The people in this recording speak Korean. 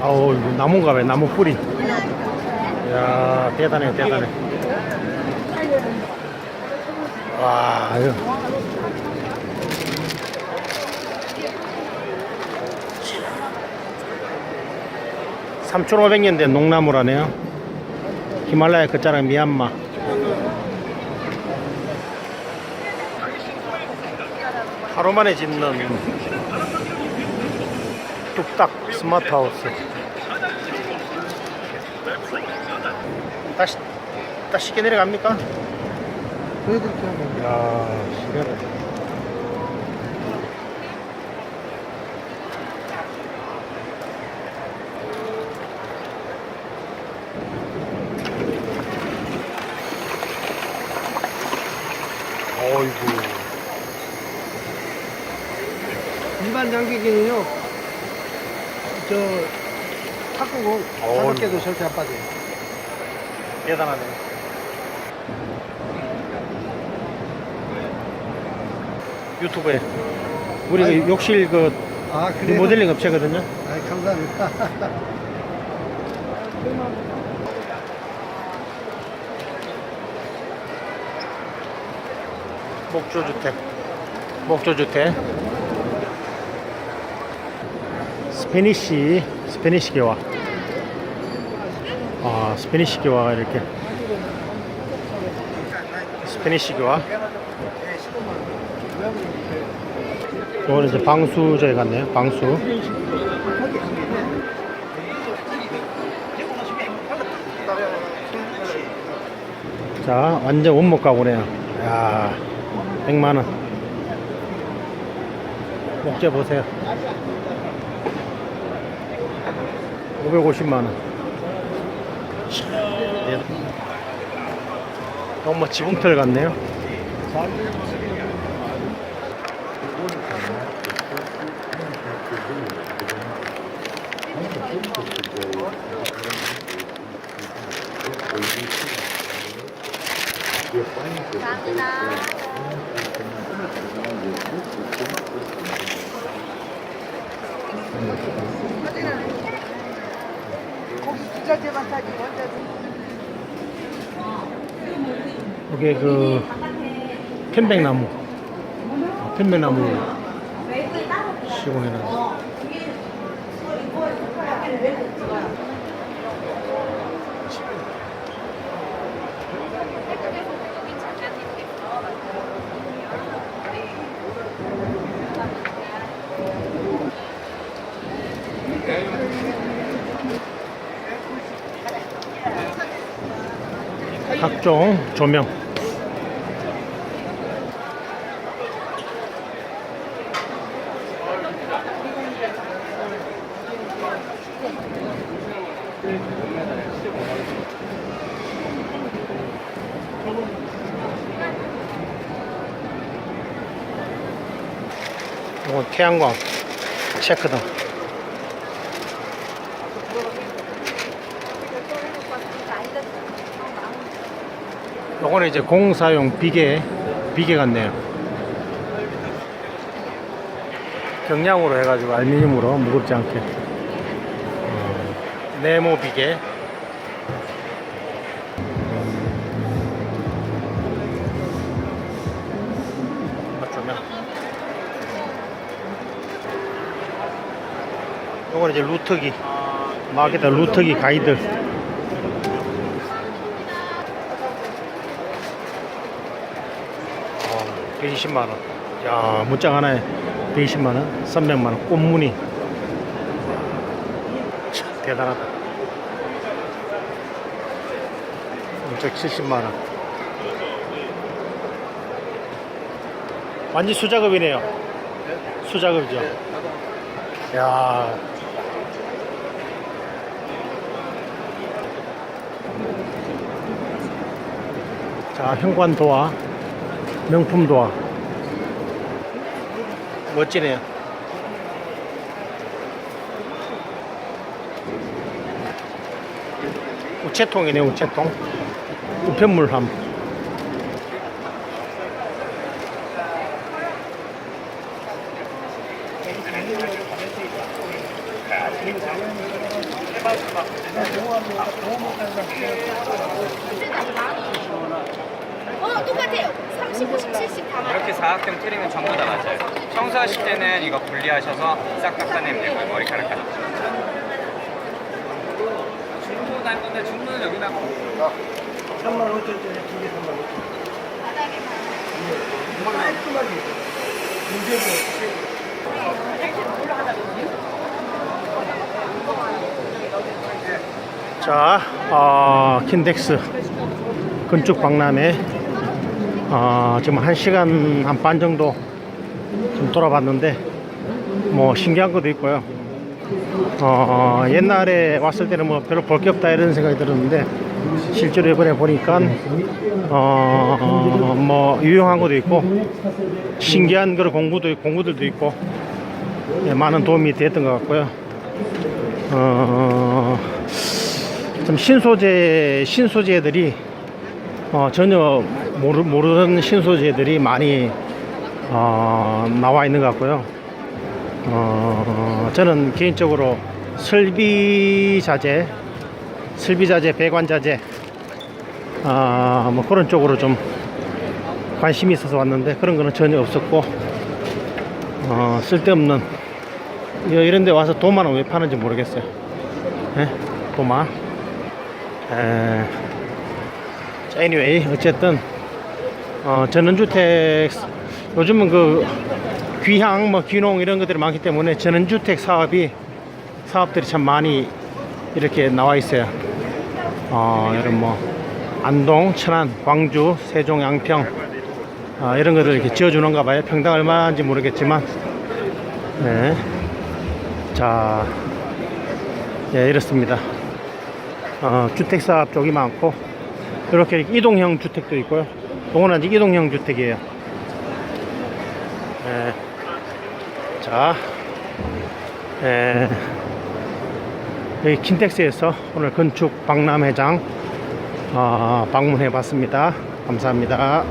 아우 나무인가 봐 나무 뿌리. 이야 대단해 대단해 와 이거 3,500년 된 농나무라네요. 히말라야 끝자락 미얀마. 하루 만에 짓는 뚝딱 스마트 하우스 다시 다시 쉽게 내려갑니까? 보여드릴게요. 한번. 야 시계를 어이구 일반 장비기는요, 저, 탁구공 다섯. 개도 절대 안 빠져요. 대단하네 유튜브에 우리 그 아이고. 욕실 그 아, 그래요? 모델링 업체거든요 아 감사합니다. 목조주택 목조주택 스페니쉬 스페니쉬 개화 아 스페니쉬 개화가 이렇게. 스페니쉬 개화 이거는 이제 방수제 같네요 방수. 자 완전 원목 가구네요. 야 100만원. 목재 보세요 550만원. 너무 지붕틀 같네요. 고기 이게 그 편백나무. 아, 편백나무 시공해놨어 각종 조명. 태양광 체크등 요거는 이제 공사용 비계 비계 같네요. 경량으로 해가지고 알루미늄으로 무겁지 않게. 어, 네모 비계. 맞추면 요거는 이제 루트기. 마켓 루트기 가이드 120만원. 야, 문짝 하나에 120만원, 300만원, 꽃무늬. 참, 대단하다. 문짝 70만원. 완전 수작업이네요. 수작업이죠. 야 자, 현관 도화, 명품 도화. 멋지네요. 우체통이네, 우체통. 우편물함. 50, 50, 70 다 맞아요. 이렇게 4학형 트림은 전부 다 맞아요. 청소하실 때는 이거 분리하셔서 싹 깎아내면 되고 머리카락까지. 중도 날 건데 중도는 여기 나고. 3만 5천짜리 두개 3만 5천. 바닥에 정말 깔끔하게. 문제고. 자, 어, 킨덱스 건축 박람회 어, 지금 한 시간 한 반 정도 좀 돌아봤는데 뭐 신기한 것도 있고요. 어, 옛날에 왔을 때는 뭐 별로 볼 게 없다 이런 생각이 들었는데 실제로 이번에 보니까 어, 뭐 유용한 것도 있고 신기한 그런 공부도 있- 공부들도 있고 예, 많은 도움이 됐던 것 같고요. 어, 좀 신소재 신소재들이 어, 전혀 모르, 모르는 신소재들이 많이 어, 나와 있는 것 같고요. 어, 저는 개인적으로 설비 자재, 설비 자재, 배관 자재, 아, 뭐 그런 쪽으로 좀 관심이 있어서 왔는데 그런 거는 전혀 없었고, 어, 쓸데없는 여- 이런 데 와서 도마는 왜 파는지 모르겠어요. 예? 도마. 에, 자, anyway, 어쨌든, 어, 전원주택, 요즘은 그, 귀향, 뭐, 귀농 이런 것들이 많기 때문에 전원주택 사업이, 사업들이 참 많이 이렇게 나와 있어요. 어, 이런 뭐, 안동, 천안, 광주, 세종, 양평, 어, 이런 것들 이렇게 지어주는가 봐요. 평당 얼마인지 모르겠지만, 네. 자, 예, 이렇습니다. 어, 주택사업 쪽이 많고, 이렇게 이동형 주택도 있고요. 요거는 아직 이동형 주택이에요. 예. 자, 예. 여기 킨텍스에서 오늘 건축 박람회장 어, 방문해 봤습니다. 감사합니다.